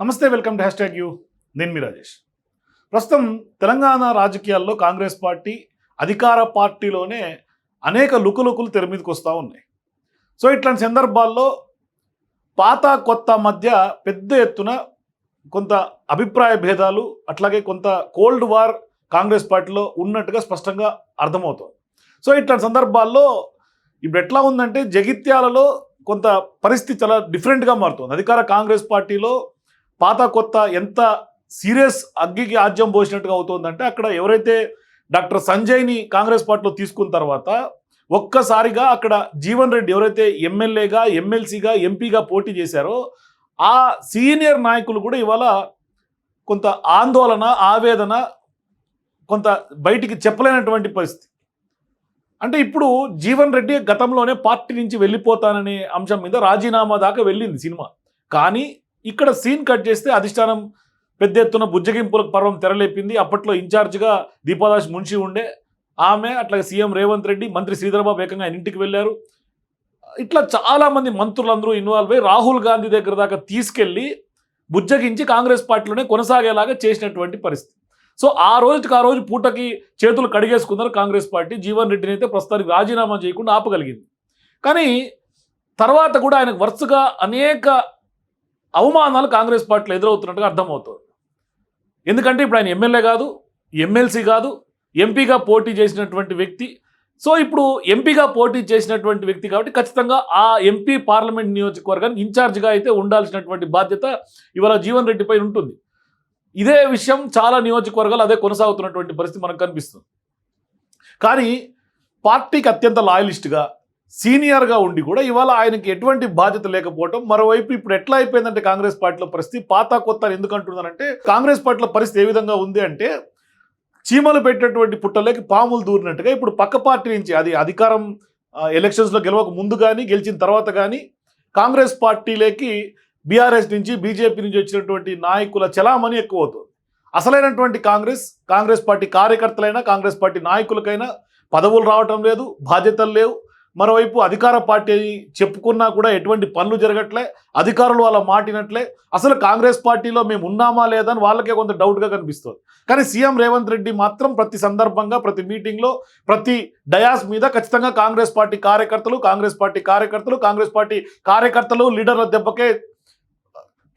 నమస్తే welcome to hashtag you. నేను మీ రాజేష్. ప్రస్తుతం తెలంగాణ రాజకీయాల్లో కాంగ్రెస్ పార్టీ అధికార పార్టీలోనే అనేక లుకులుకులు తెర మీదకి వస్తూ ఉన్నాయి. సో ఇట్లాంటి సందర్భాల్లో పాత కొత్త మధ్య పెద్ద ఎత్తున కొంత అభిప్రాయ భేదాలు అట్లాగే కొంత కోల్డ్ వార్ కాంగ్రెస్ పార్టీలో ఉన్నట్టుగా స్పష్టంగా అర్థమవుతుంది సో ఇట్లాంటి సందర్భాల్లో ఇప్పుడు ఎట్లా ఉందంటే జగిత్యాలలో కొంత పరిస్థితి చాలా డిఫరెంట్గా మారుతుంది. అధికార కాంగ్రెస్ పార్టీలో పాత కొత్త ఎంత సీరియస్ అగ్గికి ఆజ్యం పోసినట్టుగా అవుతుందంటే అక్కడ ఎవరైతే డాక్టర్ సంజయ్ని కాంగ్రెస్ పార్టీలో తీసుకున్న తర్వాత ఒక్కసారిగా అక్కడ జీవన్ రెడ్డి ఎవరైతే ఎమ్మెల్యేగా ఎమ్మెల్సీగా ఎంపీగా పోటీ చేశారో ఆ సీనియర్ నాయకులు కూడా ఇవాళ కొంత ఆందోళన ఆవేదన కొంత బయటికి చెప్పలేనటువంటి పరిస్థితి. అంటే ఇప్పుడు జీవన్ రెడ్డి గతంలోనే పార్టీ నుంచి వెళ్ళిపోతాననే అంశం మీద రాజీనామా దాకా వెళ్ళింది సినిమా. కానీ ఇక్కడ సీన్ కట్ చేస్తే అధిష్టానం పెద్ద ఎత్తున బుజ్జగింపులకు పర్వం తెరలేపింది. అప్పట్లో ఇన్ఛార్జ్గా దీపాదాస్ మున్షి ఉండే ఆమె అట్లాగే సీఎం రేవంత్ రెడ్డి మంత్రి శ్రీధరబాబు ఏకంగా ఆయన ఇంటికి వెళ్ళారు. ఇట్లా చాలామంది మంత్రులందరూ ఇన్వాల్వ్ అయ్యి రాహుల్ గాంధీ దగ్గర దాకా తీసుకెళ్ళి బుజ్జగించి కాంగ్రెస్ పార్టీలోనే కొనసాగేలాగా చేసినటువంటి పరిస్థితి. సో ఆ రోజుకి ఆ రోజు పూటకి చేతులు కడిగేసుకున్నారు కాంగ్రెస్ పార్టీ. జీవన్ రెడ్డిని అయితే ప్రస్తుతానికి రాజీనామా చేయకుండా ఆపగలిగింది. కానీ తర్వాత కూడా ఆయనకు వరుసగా అనేక అవమానాలు కాంగ్రెస్ పార్టీలో ఎదురవుతున్నట్టుగా అర్థమవుతుంది. ఎందుకంటే ఇప్పుడు ఆయన ఎమ్మెల్యే కాదు ఎమ్మెల్సీ కాదు ఎంపీగా పోటీ చేసినటువంటి వ్యక్తి. సో ఇప్పుడు ఎంపీగా పోటీ చేసినటువంటి వ్యక్తి కాబట్టి ఖచ్చితంగా ఆ ఎంపీ పార్లమెంట్ నియోజకవర్గానికి ఇన్ఛార్జ్గా అయితే ఉండాల్సినటువంటి బాధ్యత ఇవాళ జీవన్ రెడ్డిపై ఉంటుంది. ఇదే విషయం చాలా నియోజకవర్గాలు అదే కొనసాగుతున్నటువంటి పరిస్థితి మనకు కనిపిస్తుంది. కానీ పార్టీకి అత్యంత లాయలిస్ట్గా సీనియర్గా ఉండి కూడా ఇవాళ ఆయనకి ఎటువంటి బాధ్యత లేకపోవడం మరోవైపు ఇప్పుడు ఎట్లా అయిపోయిందంటే కాంగ్రెస్ పార్టీలో పరిస్థితి పాత కొత్త అని ఎందుకు అంటున్నానంటే కాంగ్రెస్ పార్టీలో పరిస్థితి ఏ విధంగా ఉంది అంటే చీమలు పెట్టినటువంటి పుట్టలోకి పాములు దూరినట్టుగా ఇప్పుడు పక్క పార్టీ నుంచి అది అధికారం ఎలక్షన్స్లో గెలవక ముందు కానీ గెలిచిన తర్వాత కానీ కాంగ్రెస్ పార్టీలోకి బీఆర్ఎస్ నుంచి బీజేపీ నుంచి వచ్చినటువంటి నాయకుల చలామణి ఎక్కువ అవుతుంది అసలైనటువంటి కాంగ్రెస్ కాంగ్రెస్ పార్టీ కార్యకర్తలైనా కాంగ్రెస్ పార్టీ నాయకులకైనా పదవులు రావటం లేదు బాధ్యతలు లేవు. మరోవైపు అధికార పార్టీ చెప్పుకున్నా కూడా ఎటువంటి పనులు జరగట్లే అధికారులు వాళ్ళ మాటినట్లే. అసలు కాంగ్రెస్ పార్టీలో మేము ఉన్నామా లేదా అని వాళ్ళకే కొంత డౌట్గా కనిపిస్తుంది. కానీ సీఎం రేవంత్ రెడ్డి మాత్రం ప్రతి సందర్భంగా ప్రతి మీటింగ్లో ప్రతి డయాస్ మీద ఖచ్చితంగా కాంగ్రెస్ పార్టీ కార్యకర్తలు కాంగ్రెస్ పార్టీ కార్యకర్తలు కాంగ్రెస్ పార్టీ కార్యకర్తలు లీడర్ల దెబ్బకే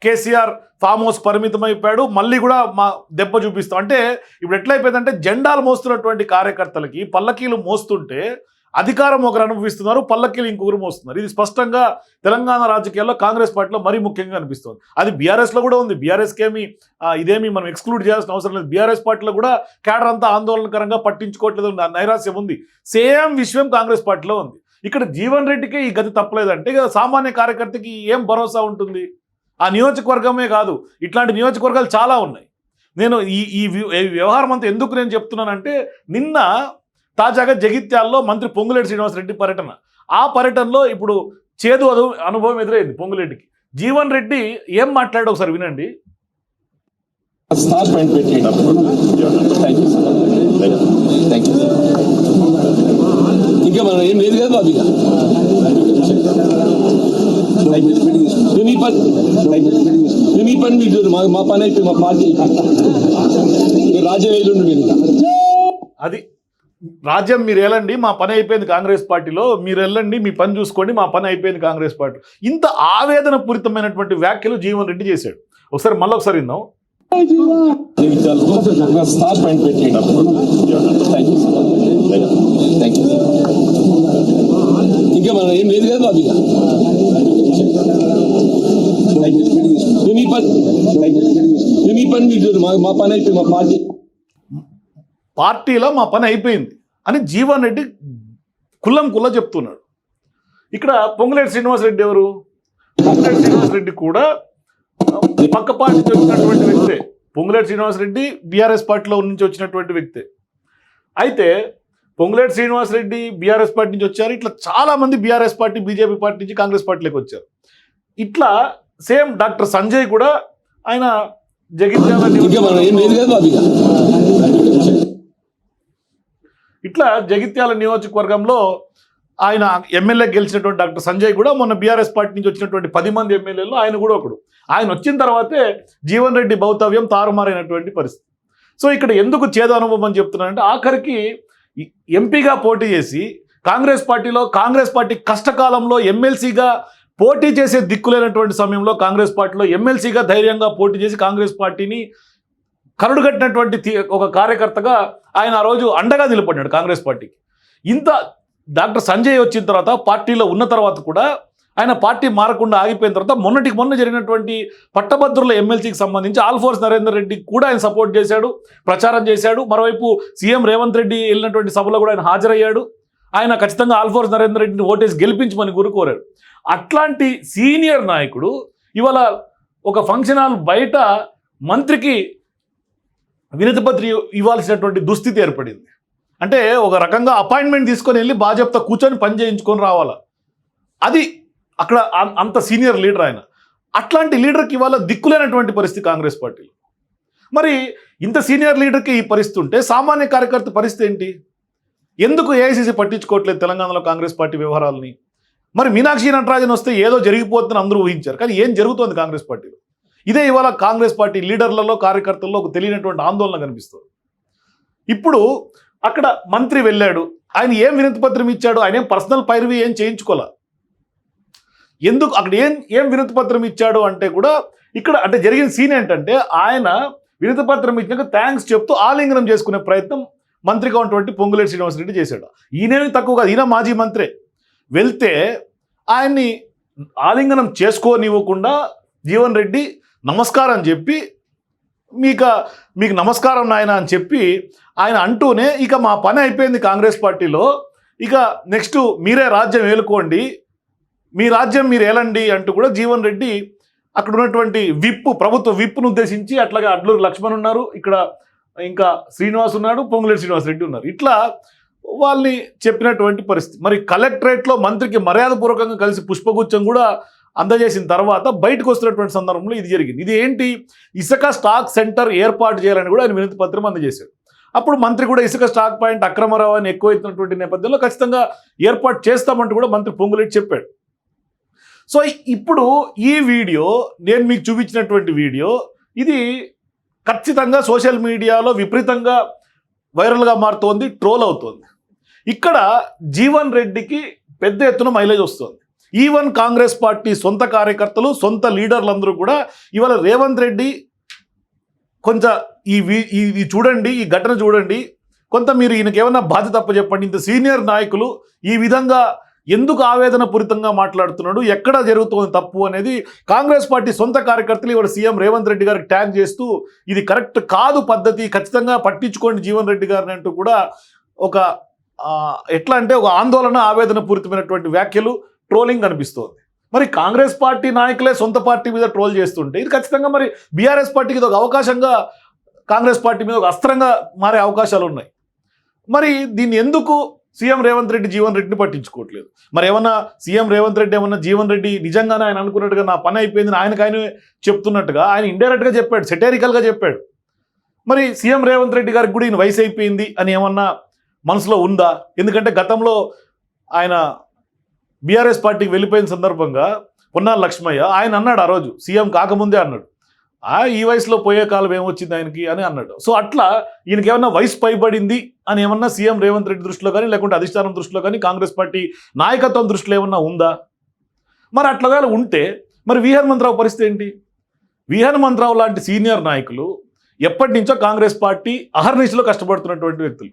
కేసీఆర్ ఫామ్ హౌస్ పరిమితమైపోయాడు. మళ్ళీ కూడా మా దెబ్బ చూపిస్తాం. అంటే ఇప్పుడు ఎట్లయిపోయిందంటే జెండాలు మోస్తున్నటువంటి కార్యకర్తలకి పల్లకీలు మోస్తుంటే అధికారం ఒకరు అనుభవిస్తున్నారు పల్లకీలు ఇంకొకరు మోస్తున్నారు ఇది స్పష్టంగా తెలంగాణ రాజకీయాల్లో కాంగ్రెస్ పార్టీలో మరీ ముఖ్యంగా అనిపిస్తుంది. అది బీఆర్ఎస్లో కూడా ఉంది. బీఆర్ఎస్కి ఏమి ఇదేమి మనం ఎక్స్క్లూడ్ చేయాల్సిన అవసరం లేదు. బీఆర్ఎస్ పార్టీలో కూడా క్యాడర్ అంతా ఆందోళనకరంగా పట్టించుకోవట్లేదు నా నైరాశ్యం ఉంది. సేమ్ విషయం కాంగ్రెస్ పార్టీలో ఉంది. ఇక్కడ జీవన్ రెడ్డికి ఈ గతి తప్పలేదంటే ఇక సామాన్య కార్యకర్తకి ఏం భరోసా ఉంటుంది? ఆ నియోజకవర్గమే కాదు. ఇట్లాంటి నియోజకవర్గాలు చాలా ఉన్నాయి. నేను ఈ ఈ వ్య- ఈ వ్యవహారం అంతా ఎందుకు నేను చెప్తున్నానంటే నిన్న తాజాగా జగిత్యాల్లో మంత్రి పొంగులేటి శ్రీనివాసరెడ్డి పర్యటన. ఆ పర్యటనలో ఇప్పుడు చేదు అను అనుభవం ఎదురైంది పొంగులేటికి. జీవన్ రెడ్డి ఏం మాట్లాడాడు ఒకసారి వినండి. స్టార్ పాయింట్ పెట్టేటప్పుడు ఇంకా మనం ఏం లేదు కదా బాబు ఇక. మేము ఈ పని మేము ఈ పని మీకు చూడు. మా పని అయిపోయి మా పార్టీ మీరు ఇంకా. అది రాజ్యం మీరు వెళ్ళండి మా పని అయిపోయింది కాంగ్రెస్ పార్టీలో మీరు వెళ్ళండి మీ పని చూసుకోండి మా పని అయిపోయింది కాంగ్రెస్ పార్టీ. ఇంత ఆవేదన పూరితమైనటువంటి వ్యాఖ్యలు జీవన్ రెడ్డి చేశాడు. ఒకసారి మళ్ళీ ఒకసారి విందాం. స్టార్ పాయింట్ పెట్టేటప్పుడు ఇంకా మనం ఏం లేదు కదా బాబు. మేము ఈ పని మేము ఈ పని మా పని అయిపోయి మా పార్టీ పార్టీలో మా పని అయిపోయింది అని జీవన్ రెడ్డి కుల్లం కుల్ల చెప్తున్నాడు. ఇక్కడ పొంగులేటి శ్రీనివాసరెడ్డి ఎవరు? పొంగులేటి శ్రీనివాసరెడ్డి కూడా పక్క పార్టీ నుంచి వచ్చినటువంటి వ్యక్తే. పొంగులేటి శ్రీనివాసరెడ్డి బీఆర్ఎస్ పార్టీలో నుంచి వచ్చినటువంటి వ్యక్తే. అయితే పొంగులేటి శ్రీనివాసరెడ్డి బీఆర్ఎస్ పార్టీ నుంచి వచ్చారు. ఇట్లా చాలా మంది బీఆర్ఎస్ పార్టీ బీజేపీ పార్టీ నుంచి కాంగ్రెస్ పార్టీలోకి వచ్చారు. ఇట్లా సేమ్ డాక్టర్ సంజయ్ కూడా ఆయన జగిత్యాల ఇంకా మనం ఏం లేదు కదా బాబు ఇక ఇట్లా జగిత్యాల నియోజకవర్గంలో ఆయన ఎమ్మెల్యే గెలిచినటువంటి డాక్టర్ సంజయ్ కూడా మొన్న బీఆర్ఎస్ పార్టీ నుంచి వచ్చినటువంటి పది మంది ఎమ్మెల్యేలు ఆయన కూడా ఒకడు. ఆయన వచ్చిన తర్వాతే జీవన్ రెడ్డి భౌతవ్యం తారుమారైనటువంటి పరిస్థితి. సో ఇక్కడ ఎందుకు చేదు అనుభవం అని చెప్తున్నానంటే ఆఖరికి ఎంపీగా పోటీ చేసి కాంగ్రెస్ పార్టీలో కాంగ్రెస్ పార్టీ కష్టకాలంలో ఎమ్మెల్సీగా పోటీ చేసే దిక్కులేనటువంటి సమయంలో కాంగ్రెస్ పార్టీలో ఎమ్మెల్సీగా ధైర్యంగా పోటీ చేసి కాంగ్రెస్ పార్టీని కరుడు కట్టినటువంటి ఒక కార్యకర్తగా ఆయన ఆ రోజు అండగా నిలబడ్డాడు కాంగ్రెస్ పార్టీకి. ఇంత డాక్టర్ సంజయ్ వచ్చిన తర్వాత పార్టీలో ఉన్న తర్వాత కూడా ఆయన పార్టీ మారకుండా ఆగిపోయిన తర్వాత మొన్నటికి మొన్న జరిగినటువంటి పట్టభద్రుల ఎమ్మెల్సీకి సంబంధించి ఆల్ఫోర్స్ నరేందర్ రెడ్డి కూడా ఆయన సపోర్ట్ చేశాడు ప్రచారం చేశాడు. మరోవైపు సీఎం రేవంత్ రెడ్డి వెళ్ళినటువంటి సభలో కూడా ఆయన హాజరయ్యాడు. ఆయన ఖచ్చితంగా ఆల్ఫోర్స్ నరేందర్ రెడ్డిని ఓటేసి గెలిపించమని కోరుకోరాడు అట్లాంటి సీనియర్ నాయకుడు ఇవాళ ఒక ఫంక్షన్ హాల్ బయట మంత్రికి వినతిపత్రి ఇవ్వాల్సినటువంటి దుస్థితి ఏర్పడింది. అంటే ఒక రకంగా అపాయింట్మెంట్ తీసుకొని వెళ్ళి బాధ్యత కూర్చొని పని చేయించుకొని రావాలా? అది అక్కడ అంత సీనియర్ లీడర్ ఆయన. అట్లాంటి లీడర్కి ఇవాళ దిక్కులేనటువంటి పరిస్థితి కాంగ్రెస్ పార్టీలో. మరి ఇంత సీనియర్ లీడర్కి ఈ పరిస్థితి ఉంటే సామాన్య కార్యకర్త పరిస్థితి ఏంటి? ఎందుకు ఏఐసీసీ పట్టించుకోవట్లేదు తెలంగాణలో కాంగ్రెస్ పార్టీ వ్యవహారాలని? మరి మీనాక్షి నటరాజన్ వస్తే ఏదో జరిగిపోతుందని అందరూ ఊహించారు. కానీ ఏం జరుగుతోంది కాంగ్రెస్ పార్టీలో? ఇదే ఇవాళ కాంగ్రెస్ పార్టీ లీడర్లలో కార్యకర్తల్లో ఒక తెలియనటువంటి ఆందోళన కనిపిస్తుంది. ఇప్పుడు అక్కడ మంత్రి వెళ్ళాడు. ఆయన ఏం వినతి పత్రం ఇచ్చాడు? ఆయన ఏం పర్సనల్ పైరువి ఏం చేయించుకోలే. ఎందుకు? అక్కడ ఏం ఏం వినతి పత్రం ఇచ్చాడు అంటే కూడా ఇక్కడ అంటే జరిగిన సీన్ ఏంటంటే ఆయన వినతి పత్రం ఇచ్చినాక థ్యాంక్స్ చెప్తూ ఆలింగనం చేసుకునే ప్రయత్నం మంత్రిగా ఉన్నటువంటి పొంగులేటి శ్రీనివాసరెడ్డి చేశాడు. ఈయనేమి తక్కువ కాదు ఈయన మాజీ మంత్రే. వెళ్తే ఆయన్ని ఆలింగనం చేసుకోనివ్వకుండా జీవన్ రెడ్డి నమస్కారం చెప్పి మీక మీకు నమస్కారం నాయన అని చెప్పి ఆయన అంటూనే ఇక మా పని అయిపోయింది కాంగ్రెస్ పార్టీలో. ఇక నెక్స్ట్ మీరే రాజ్యం ఏలుకోండి మీ రాజ్యం మీరు ఏలండి అంటూ కూడా జీవన్ రెడ్డి అక్కడ ఉన్నటువంటి విప్ ప్రభుత్వ విప్ను ఉద్దేశించి అట్లాగే అడ్లూరు లక్ష్మణ్ ఉన్నారు ఇక్కడ ఇంకా శ్రీనివాస్ ఉన్నాడు పొంగులేటి శ్రీనివాస్ రెడ్డి ఉన్నారు. ఇట్లా వాళ్ళని చెప్పినటువంటి పరిస్థితి. మరి కలెక్టరేట్లో మంత్రికి మర్యాదపూర్వకంగా కలిసి పుష్పగుచ్చం కూడా అందజేసిన తర్వాత బయటకు వస్తున్నటువంటి సందర్భంలో ఇది జరిగింది. ఇది ఏంటి? ఇసుక స్టాక్ సెంటర్ ఏర్పాటు చేయాలని కూడా ఆయన వినతి పత్రం అందజేశాడు అప్పుడు మంత్రి కూడా ఇసుక స్టాక్ పాయింట్ అక్రమరావు అని ఎక్కువైతున్నటువంటి నేపథ్యంలో ఖచ్చితంగా ఏర్పాటు చేస్తామంటూ కూడా మంత్రి పొంగులేటి చెప్పాడు. సో ఇప్పుడు ఈ వీడియో నేను మీకు చూపించినటువంటి వీడియో ఇది ఖచ్చితంగా సోషల్ మీడియాలో విపరీతంగా వైరల్గా మారుతోంది ట్రోల్ అవుతోంది. ఇక్కడ జీవన్ రెడ్డికి పెద్ద ఎత్తున మైలేజ్ వస్తుంది. ఈవెన్ కాంగ్రెస్ పార్టీ సొంత కార్యకర్తలు సొంత లీడర్లందరూ కూడా ఇవాళ రేవంత్ రెడ్డి కొంచెం ఈ ఇది చూడండి ఈ ఘటన చూడండి. కొంత మీరు ఈయనకి ఏమన్నా బాధ్యత తప్ప చెప్పండి ఇంత సీనియర్ నాయకులు ఈ విధంగా ఎందుకు ఆవేదన పూరితంగా మాట్లాడుతున్నాడు? ఎక్కడ జరుగుతోంది తప్పు అనేది కాంగ్రెస్ పార్టీ సొంత కార్యకర్తలు ఇవాళ సీఎం రేవంత్ రెడ్డి గారికి ట్యాగ్ చేస్తూ ఇది కరెక్ట్ కాదు పద్ధతి ఖచ్చితంగా పట్టించుకోండి జీవన్ రెడ్డి గారిని అంటూ కూడా ఒక ఎట్లా అంటే ఒక ఆందోళన ఆవేదన పూరితమైనటువంటి వ్యాఖ్యలు ట్రోలింగ్ కనిపిస్తోంది మరి కాంగ్రెస్ పార్టీ నాయకులే సొంత పార్టీ మీద ట్రోల్ చేస్తుంటే ఇది ఖచ్చితంగా మరి బీఆర్ఎస్ పార్టీకి ఇది ఒక అవకాశంగా కాంగ్రెస్ పార్టీ మీద ఒక అస్త్రంగా మారే అవకాశాలు ఉన్నాయి. మరి దీన్ని ఎందుకు సీఎం రేవంత్ రెడ్డి జీవన్ రెడ్డిని పట్టించుకోవట్లేదు? మరి ఏమన్నా సీఎం రేవంత్ రెడ్డి ఏమన్నా జీవన్ రెడ్డి నిజంగానే ఆయన అనుకున్నట్టుగా నా పని అయిపోయింది ఆయనకు ఆయన చెప్తున్నట్టుగా ఆయన ఇండైరెక్ట్గా చెప్పాడు సెటేరికల్గా చెప్పాడు. మరి సీఎం రేవంత్ రెడ్డి గారికి కూడా ఈయన వయసు అయిపోయింది అని ఏమన్నా మనసులో ఉందా? ఎందుకంటే గతంలో ఆయన బీఆర్ఎస్ పార్టీకి వెళ్ళిపోయిన సందర్భంగా పొన్నాల లక్ష్మయ్య ఆయన అన్నాడు ఆ రోజు సీఎం కాకముందే అన్నాడు. ఆ ఈ వయసులో పోయే కాలం ఏమొచ్చింది ఆయనకి? అని అన్నాడు. సో అట్లా ఈయనకి ఏమన్నా వయసు పైబడింది అని ఏమన్నా సీఎం రేవంత్ రెడ్డి దృష్టిలో కానీ లేకుంటే అధిష్టానం దృష్టిలో కానీ కాంగ్రెస్ పార్టీ నాయకత్వం దృష్టిలో ఏమన్నా ఉందా? మరి అట్లా ఉంటే మరి వి హనుమంతరావు పరిస్థితి ఏంటి? వి హనుమంతరావు లాంటి సీనియర్ నాయకులు ఎప్పటి నుంచో కాంగ్రెస్ పార్టీ అహర్నిశలో కష్టపడుతున్నటువంటి వ్యక్తులు.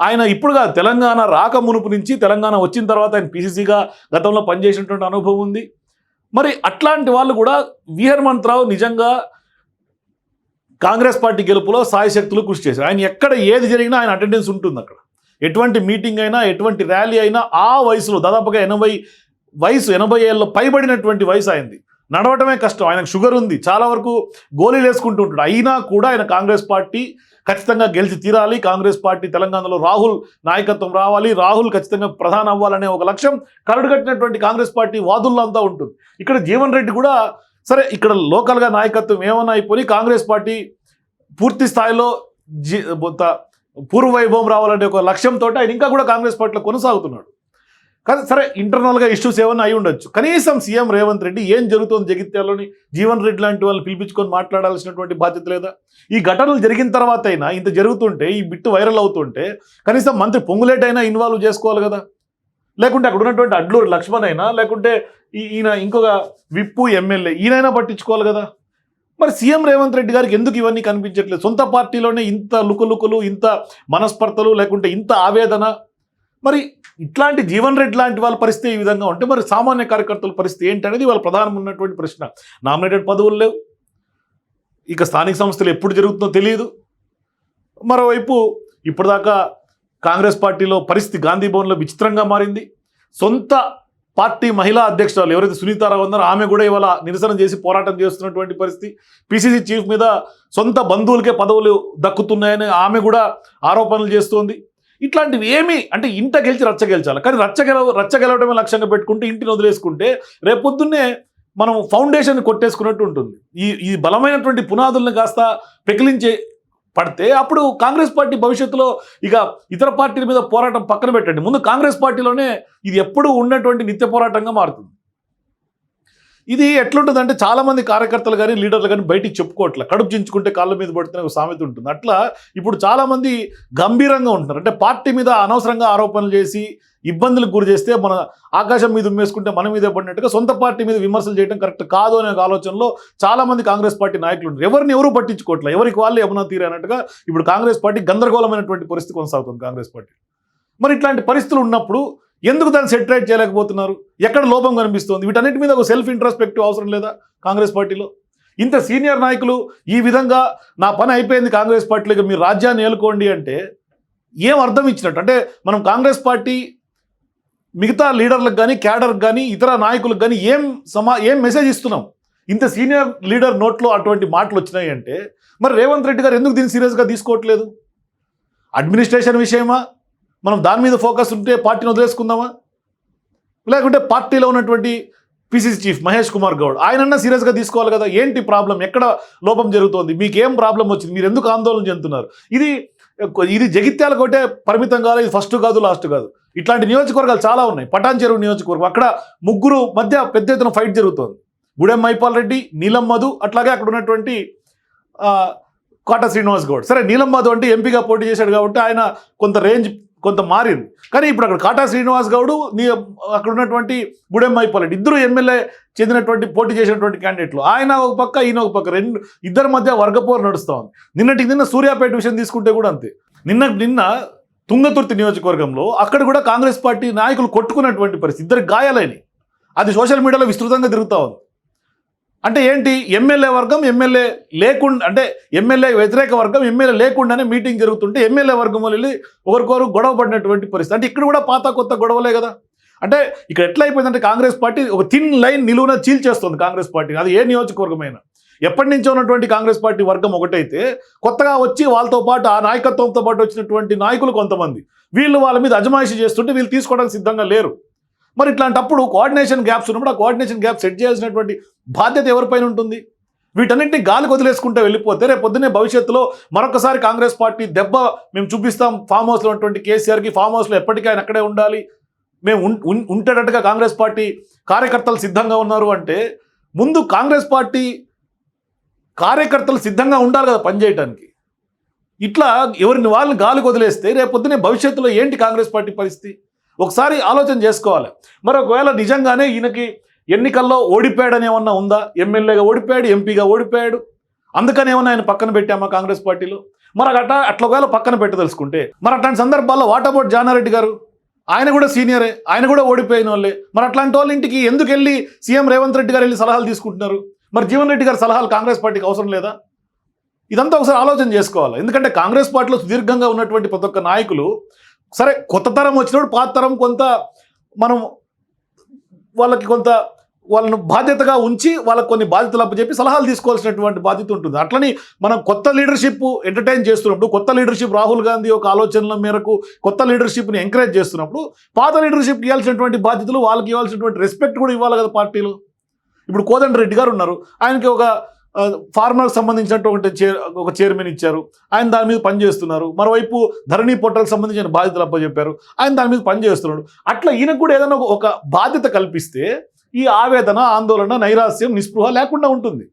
ఆయన ఇప్పుడుగా తెలంగాణ రాక మునుపు నుంచి తెలంగాణ వచ్చిన తర్వాత ఆయన పీసీసీగా గతంలో పనిచేసినటువంటి అనుభవం ఉంది. మరి అట్లాంటి వాళ్ళు కూడా వి రావు నిజంగా కాంగ్రెస్ పార్టీ గెలుపులో సాయశక్తులు కృషి చేశారు. ఆయన ఎక్కడ ఏది జరిగినా ఆయన అటెండెన్స్ ఉంటుంది అక్కడ. ఎటువంటి మీటింగ్ అయినా ఎటువంటి ర్యాలీ అయినా ఆ వయసులో దాదాపుగా ఎనభై వయసు ఎనభై ఏళ్ళ పైబడినటువంటి వయసు అయింది నడవటమే కష్టం. ఆయనకు షుగర్ ఉంది. చాలా వరకు గోళీలు వేసుకుంటూ ఉంటాడు. అయినా కూడా ఆయన కాంగ్రెస్ పార్టీ ఖచ్చితంగా గెలిచి తీరాలి. కాంగ్రెస్ పార్టీ తెలంగాణలో రాహుల్ నాయకత్వం రావాలి. రాహుల్ ఖచ్చితంగా ప్రధాన అవ్వాలనే ఒక లక్ష్యం కరడుగట్టినటువంటి కాంగ్రెస్ పార్టీ వాదుల్లో అంతా ఉంటుంది. ఇక్కడ జీవన్ రెడ్డి కూడా సరే ఇక్కడ లోకల్గా నాయకత్వం ఏమన్నా అయిపోయి కాంగ్రెస్ పార్టీ పూర్తి స్థాయిలో జీ పూర్వ వైభవం రావాలనే ఒక లక్ష్యంతో ఆయన ఇంకా కూడా కాంగ్రెస్ పార్టీలో కొనసాగుతున్నాడు. కానీ సరే ఇంటర్నల్గా ఇష్యూస్ ఏమన్నా అయి ఉండొచ్చు. కనీసం సీఎం రేవంత్ రెడ్డి ఏం జరుగుతుంది జగిత్యాలని జీవన్ రెడ్డి లాంటి వాళ్ళని పిలిపించుకొని మాట్లాడాల్సినటువంటి బాధ్యత లేదా? ఈ ఘటనలు జరిగిన తర్వాత అయినా ఇంత జరుగుతుంటే ఈ బిట్టు వైరల్ అవుతుంటే కనీసం మంత్రి పొంగులేట్ అయినా ఇన్వాల్వ్ చేసుకోవాలి కదా? లేకుంటే అక్కడ ఉన్నటువంటి అడ్లూరు లక్ష్మణ్ అయినా లేకుంటే ఈ- ఈయన ఇంకొక విప్పు ఎమ్మెల్యే ఈయనైనా పట్టించుకోవాలి కదా? మరి సీఎం రేవంత్ రెడ్డి గారికి ఎందుకు ఇవన్నీ కనిపించట్లేదు? సొంత పార్టీలోనే ఇంత లుకులుకులు ఇంత మనస్పర్ధలు లేకుంటే ఇంత ఆవేదన మరి ఇట్లాంటి జీవన్ రెడ్డి లాంటి వాళ్ళ పరిస్థితి ఈ విధంగా ఉంటే మరి సామాన్య కార్యకర్తల పరిస్థితి ఏంటనేది వాళ్ళ ప్రధానం ఉన్నటువంటి ప్రశ్న. నామినేటెడ్ పదవులు లేవు. ఇక స్థానిక సంస్థలు ఎప్పుడు జరుగుతుందో తెలియదు. మరోవైపు ఇప్పటిదాకా కాంగ్రెస్ పార్టీలో పరిస్థితి గాంధీ భవన్లో విచిత్రంగా మారింది. సొంత పార్టీ మహిళా అధ్యక్షురాలు ఎవరైతే సునీతారావు ఉన్నారో ఆమె కూడా ఇవాళ నిరసన చేసి పోరాటం చేస్తున్నటువంటి పరిస్థితి. పిసిసి చీఫ్ మీద సొంత బంధువులకే పదవులు దక్కుతున్నాయని ఆమె కూడా ఆరోపణలు చేస్తోంది. ఇట్లాంటివి ఏమీ? అంటే ఇంట గెలిచి రచ్చ గెలిచాలి? కానీ రచ్చ గెల రచ్చ గెలవడమే లక్ష్యంగా పెట్టుకుంటే ఇంటిని వదిలేసుకుంటే రేపొద్దున్నే మనం ఫౌండేషన్ కొట్టేసుకున్నట్టు ఉంటుంది. ఈ ఈ బలమైనటువంటి పునాదులను కాస్త పెకిలించే పడితే అప్పుడు కాంగ్రెస్ పార్టీ భవిష్యత్తులో ఇక ఇతర పార్టీల మీద పోరాటం పక్కన పెట్టండి. ముందు కాంగ్రెస్ పార్టీలోనే ఇది ఎప్పుడూ ఉన్నటువంటి నిత్య పోరాటంగా మారుతుంది. ఇది ఎట్లుంటుందంటే చాలామంది కార్యకర్తలు కానీ లీడర్లు కానీ బయటికి చెప్పుకోవట్లే. కడుపు చించుకుంటే కాళ్ళ మీద పడుతున్న ఒక సామెత ఉంటుంది. అట్లా ఇప్పుడు చాలామంది గంభీరంగా ఉంటున్నారు. అంటే పార్టీ మీద అనవసరంగా ఆరోపణలు చేసి ఇబ్బందులకు గురి చేస్తే మన ఆకాశం మీద ఉమ్మేసుకుంటే మన మీద పడినట్టుగా సొంత పార్టీ మీద విమర్శలు చేయడం కరెక్ట్ కాదు అనే ఒక ఆలోచనలో చాలామంది కాంగ్రెస్ పార్టీ నాయకులు ఉన్నారు. ఎవరిని ఎవరు పట్టించుకోవట్లే? ఎవరికి వాళ్ళు ఏమన్నా తీరనట్టుగా ఇప్పుడు కాంగ్రెస్ పార్టీ గందరగోళమైనటువంటి పరిస్థితి కొనసాగుతుంది కాంగ్రెస్ పార్టీ మరి ఇట్లాంటి పరిస్థితులు ఉన్నప్పుడు ఎందుకు దాన్ని సెటరేట్ చేయలేకపోతున్నారు? ఎక్కడ లోపం కనిపిస్తోంది? వీటన్నిటి మీద ఒక సెల్ఫ్ ఇంట్రాస్పెక్టివ్ అవసరం లేదా కాంగ్రెస్ పార్టీలో? ఇంత సీనియర్ నాయకులు ఈ విధంగా నా పని అయిపోయింది కాంగ్రెస్ పార్టీలకు మీరు రాజ్యాన్ని ఏలుకోండి అంటే ఏం అర్థం ఇచ్చినట్టు? అంటే మనం కాంగ్రెస్ పార్టీ మిగతా లీడర్లకు కానీ క్యాడర్కి కానీ ఇతర నాయకులకు కానీ ఏం సమా ఏం మెసేజ్ ఇస్తున్నాం? ఇంత సీనియర్ లీడర్ నోట్లో అటువంటి మాటలు వచ్చినాయి అంటే మరి రేవంత్ రెడ్డి గారు ఎందుకు దీన్ని సీరియస్గా తీసుకోవట్లేదు? అడ్మినిస్ట్రేషన్ విషయమా? మనం దాని మీద ఫోకస్ ఉంటే పార్టీని వదిలేసుకుందామా? లేకుంటే పార్టీలో ఉన్నటువంటి పిసిసి చీఫ్ మహేష్ కుమార్ గౌడ్ ఆయనన్నా సీరియస్గా తీసుకోవాలి కదా? ఏంటి ప్రాబ్లం? ఎక్కడ లోపం జరుగుతోంది? మీకు ఏం ప్రాబ్లం వచ్చింది? మీరు ఎందుకు ఆందోళన చెందుతున్నారు? ఇది ఇది జగిత్యాల ఒకటే పరిమితం కాదు ఇది ఫస్ట్ కాదు లాస్ట్ కాదు. ఇట్లాంటి నియోజకవర్గాలు చాలా ఉన్నాయి. పటాన్ చెరువు నియోజకవర్గం అక్కడ ముగ్గురు మధ్య పెద్ద ఎత్తున ఫైట్ జరుగుతోంది. గుడెం మైపాల్ రెడ్డి నీలం మధు అట్లాగే అక్కడ ఉన్నటువంటి కోట శ్రీనివాస్ గౌడ్. సరే నీలం మధు అంటే ఎంపీగా పోటీ చేశాడు కాబట్టి ఆయన కొంత రేంజ్ కొంత మారింది. కానీ ఇప్పుడు అక్కడ కాటా శ్రీనివాస్ గౌడ్ నీ అక్కడ ఉన్నటువంటి గుడెం మైపాల్ ఇద్దరు ఎమ్మెల్యే చెందినటువంటి పోటీ చేసినటువంటి క్యాండిడేట్లు. ఆయన ఒక పక్క ఈయన ఒక పక్క. రెండు ఇద్దరి మధ్య వర్గపోరు నడుస్తూ ఉంది నిన్నటికి నిన్న సూర్యాపేట విషయం తీసుకుంటే కూడా అంతే. నిన్న నిన్న తుంగతుర్తి నియోజకవర్గంలో అక్కడ కూడా కాంగ్రెస్ పార్టీ నాయకులు కొట్టుకున్నటువంటి పరిస్థితి. ఇద్దరికి గాయాలని అది సోషల్ మీడియాలో విస్తృతంగా తిరుగుతూ ఉంది. అంటే ఏంటి? ఎమ్మెల్యే వర్గం ఎమ్మెల్యే లేకుండా అంటే ఎమ్మెల్యే వ్యతిరేక వర్గం ఎమ్మెల్యే లేకుండానే మీటింగ్ జరుగుతుంటే ఎమ్మెల్యే వర్గం వెళ్ళి ఒకరికొకరు గొడవ పడినటువంటి పరిస్థితి. అంటే ఇక్కడ కూడా పాత కొత్త గొడవలే కదా. అంటే ఇక్కడ ఎట్లా అయిపోయిందంటే కాంగ్రెస్ పార్టీ ఒక థిన్ లైన్ నిలువున చీల్చేస్తుంది కాంగ్రెస్ పార్టీ. అది ఏ నియోజకవర్గమైనా. ఎప్పటి నుంచో ఉన్నటువంటి కాంగ్రెస్ పార్టీ వర్గం ఒకటైతే కొత్తగా వచ్చి వాళ్ళతో పాటు ఆ నాయకత్వంతో పాటు వచ్చినటువంటి నాయకులు కొంతమంది. వీళ్ళు వాళ్ళ మీద అజమాయిషి చేస్తుంటే వీళ్ళు తీసుకోవడానికి సిద్ధంగా లేరు. మరి ఇట్లాంటప్పుడు కోఆర్డినేషన్ గ్యాప్స్ ఉన్నప్పుడు ఆ కోఆర్డినేషన్ గ్యాప్ సెట్ చేయాల్సినటువంటి బాధ్యత ఎవరిపైన ఉంటుంది? వీటన్నింటినీ గాలికి వదిలేసుకుంటే వెళ్ళిపోతే రేపు పొద్దున్నే భవిష్యత్తులో మరొకసారి కాంగ్రెస్ పార్టీ దెబ్బ మేము చూపిస్తాం ఫామ్ హౌస్లో ఉన్నటువంటి కేసీఆర్కి ఫామ్ హౌస్లో ఎప్పటికీ ఆయన అక్కడే ఉండాలి. మేము ఉంటేటట్టుగా కాంగ్రెస్ పార్టీ కార్యకర్తలు సిద్ధంగా ఉన్నారు అంటే ముందు కాంగ్రెస్ పార్టీ కార్యకర్తలు సిద్ధంగా ఉండాలి కదా పనిచేయడానికి ఇట్లా ఎవరిని వాళ్ళని గాలికి వదిలేస్తే రేపు పొద్దునే భవిష్యత్తులో ఏంటి కాంగ్రెస్ పార్టీ పరిస్థితి? ఒకసారి ఆలోచన చేసుకోవాలి. మరి ఒకవేళ నిజంగానే ఈయనకి ఎన్నికల్లో ఓడిపోయాడని ఏమన్నా ఉందా? ఎమ్మెల్యేగా ఓడిపోయాడు ఎంపీగా ఓడిపోయాడు? అందుకని ఏమన్నా ఆయన పక్కన పెట్టామా కాంగ్రెస్ పార్టీలో? మరి అట్లా అట్లా ఒకవేళ పక్కన పెట్టదలుచుకుంటే మరి అట్లాంటి సందర్భాల్లో వాట్ అబౌట్ జానారెడ్డి గారు ఆయన కూడా సీనియరే ఆయన కూడా ఓడిపోయిన వాళ్ళే. మరి అట్లాంటి వాళ్ళ ఇంటికి ఎందుకు వెళ్ళి సీఎం రేవంత్ రెడ్డి గారు వెళ్ళి సలహాలు తీసుకుంటున్నారు? మరి జీవన్ రెడ్డి గారి సలహాలు కాంగ్రెస్ పార్టీకి అవసరం లేదా? ఇదంతా ఒకసారి ఆలోచన చేసుకోవాలి. ఎందుకంటే కాంగ్రెస్ పార్టీలో సుదీర్ఘంగా ఉన్నటువంటి ప్రతి ఒక్క నాయకులు సరే కొత్త తరం వచ్చినప్పుడు పాత తరం కొంత మనం వాళ్ళకి కొంత వాళ్ళను బాధ్యతగా ఉంచి వాళ్ళకి కొన్ని బాధ్యతలు అప్పచెప్పి సలహాలు తీసుకోవాల్సినటువంటి బాధ్యత ఉంటుంది. అట్లని మనం కొత్త లీడర్షిప్ ఎంటర్టైన్ చేస్తున్నప్పుడు కొత్త లీడర్షిప్ రాహుల్ గాంధీ ఒక ఆలోచనల మేరకు కొత్త లీడర్షిప్ని ఎంకరేజ్ చేస్తున్నప్పుడు పాత లీడర్షిప్ ఇవ్వాల్సినటువంటి బాధ్యతలు వాళ్ళకి ఇవ్వాల్సినటువంటి రెస్పెక్ట్ కూడా ఇవ్వాలి కదా పార్టీలు. ఇప్పుడు కోదండ రెడ్డి గారు ఉన్నారు. ఆయనకి ఒక ఫార్మర్ సంబంధించినటువంటి చైర్ ఒక చైర్మన్ ఇచ్చారు. ఆయన దాని మీద పనిచేస్తున్నారు మరోవైపు ధరణి పోర్టల్కి సంబంధించిన బాధ్యతలు అప్పచెప్పారు. ఆయన దాని మీద పనిచేస్తున్నాడు అట్లా ఈయనకు కూడా ఏదైనా ఒక- ఒక బాధ్యత కల్పిస్తే ఈ ఆవేదన ఆందోళన నైరాస్యం నిస్పృహ లేకుండా ఉంటుంది.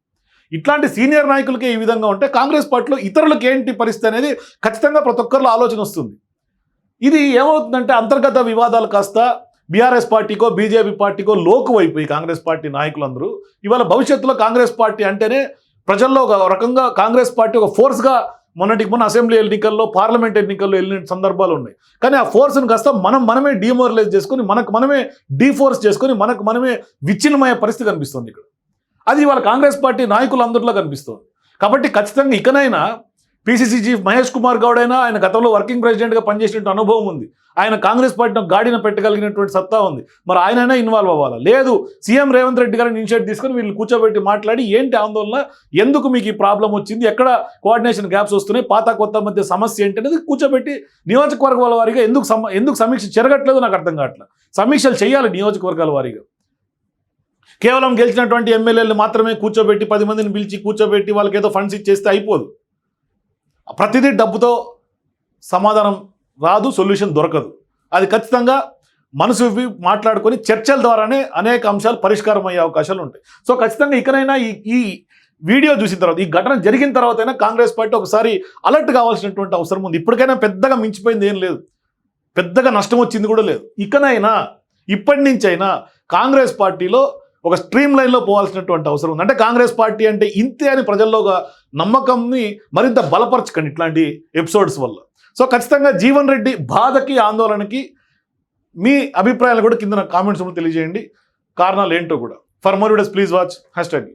ఇట్లాంటి సీనియర్ నాయకులకే ఈ విధంగా ఉంటే కాంగ్రెస్ పార్టీలో ఇతరులకు ఏంటి పరిస్థితి అనేది ఖచ్చితంగా ప్రతి ఒక్కరిలో ఆలోచన వస్తుంది. ఇది ఏమవుతుందంటే అంతర్గత వివాదాలు కాస్త బీఆర్ఎస్ పార్టీకో బీజేపీ పార్టీకో లోకు అయిపోయి కాంగ్రెస్ పార్టీ నాయకులందరూ. ఇవాళ భవిష్యత్తులో కాంగ్రెస్ పార్టీ అంటేనే ప్రజల్లో ఒక రకంగా కాంగ్రెస్ పార్టీ ఒక ఫోర్స్గా మొన్నటికి మొన్న అసెంబ్లీ ఎన్నికల్లో పార్లమెంట్ ఎన్నికల్లో వెళ్ళిన సందర్భాలు ఉన్నాయి. కానీ ఆ ఫోర్స్ని కాస్త మనం మనమే డిమోరలైజ్ చేసుకొని మనకు మనమే డీఫోర్స్ చేసుకొని మనకు మనమే విచ్ఛిన్నమయ్యే పరిస్థితి కనిపిస్తుంది ఇక్కడ. అది ఇవాళ కాంగ్రెస్ పార్టీ నాయకులందరిలో కనిపిస్తుంది. కాబట్టి ఖచ్చితంగా ఇకనైనా పిసిసి చీఫ్ మహేష్ కుమార్ గౌడ్ అయినా ఆయన గతంలో వర్కింగ్ ప్రెసిడెంట్గా పనిచేసినట్టు అనుభవం ఉంది. ఆయన కాంగ్రెస్ పార్టీని గాడిన పెట్టగలిగినటువంటి సత్తా ఉంది. మరి ఆయనైనా ఇన్వాల్వ్ అవ్వాలా? లేదు సీఎం రేవంత్ రెడ్డి గారిని ఇనిషియేట్ తీసుకొని వీళ్ళు కూర్చోబెట్టి మాట్లాడి ఏంటి ఆందోళన? ఎందుకు మీకు ఈ ప్రాబ్లం వచ్చింది? ఎక్కడ కోఆర్డినేషన్ గ్యాప్స్ వస్తున్నాయి? పాత కొత్త మధ్య సమస్య ఏంటి అనేది కూర్చోబెట్టి నియోజకవర్గాల వారీగా ఎందుకు సమ ఎందుకు సమీక్ష జరగట్లేదు నాకు అర్థం కావట్లేదు. సమీక్షలు చేయాలి నియోజకవర్గాల వారీగా. కేవలం గెలిచినటువంటి ఎమ్మెల్యేలు మాత్రమే కూర్చోబెట్టి పది మందిని పిలిచి కూర్చోబెట్టి వాళ్ళకి ఏదో ఫండ్స్ ఇచ్చేస్తే అయిపోదు. ప్రతిదీ డబ్బుతో సమాధానం రాదు సొల్యూషన్ దొరకదు. అది ఖచ్చితంగా మనసు మాట్లాడుకొని చర్చల ద్వారానే అనేక అంశాలు పరిష్కారం అయ్యే అవకాశాలు ఉంటాయి. సో ఖచ్చితంగా ఇకనైనా ఈ ఈ వీడియో చూసిన తర్వాత ఈ ఘటన జరిగిన తర్వాత అయినా కాంగ్రెస్ పార్టీ ఒకసారి అలర్ట్ కావాల్సినటువంటి అవసరం ఉంది. ఇప్పటికైనా పెద్దగా మించిపోయింది ఏం లేదు. పెద్దగా నష్టం వచ్చింది కూడా లేదు. ఇకనైనా ఇప్పటి నుంచైనా కాంగ్రెస్ పార్టీలో ఒక స్ట్రీమ్ లైన్లో పోవాల్సినటువంటి అవసరం ఉంది. అంటే కాంగ్రెస్ పార్టీ అంటే ఇంతే అని ప్రజల్లో ఒక నమ్మకంని మరింత బలపరచకండి ఇట్లాంటి ఎపిసోడ్స్ వల్ల. సో ఖచ్చితంగా జీవన్ రెడ్డి బాధకి ఆందోళనకి మీ అభిప్రాయాలు కూడా కింద కామెంట్స్ తెలియజేయండి. కారణాలు ఏంటో కూడా. For more videos please watch hashtag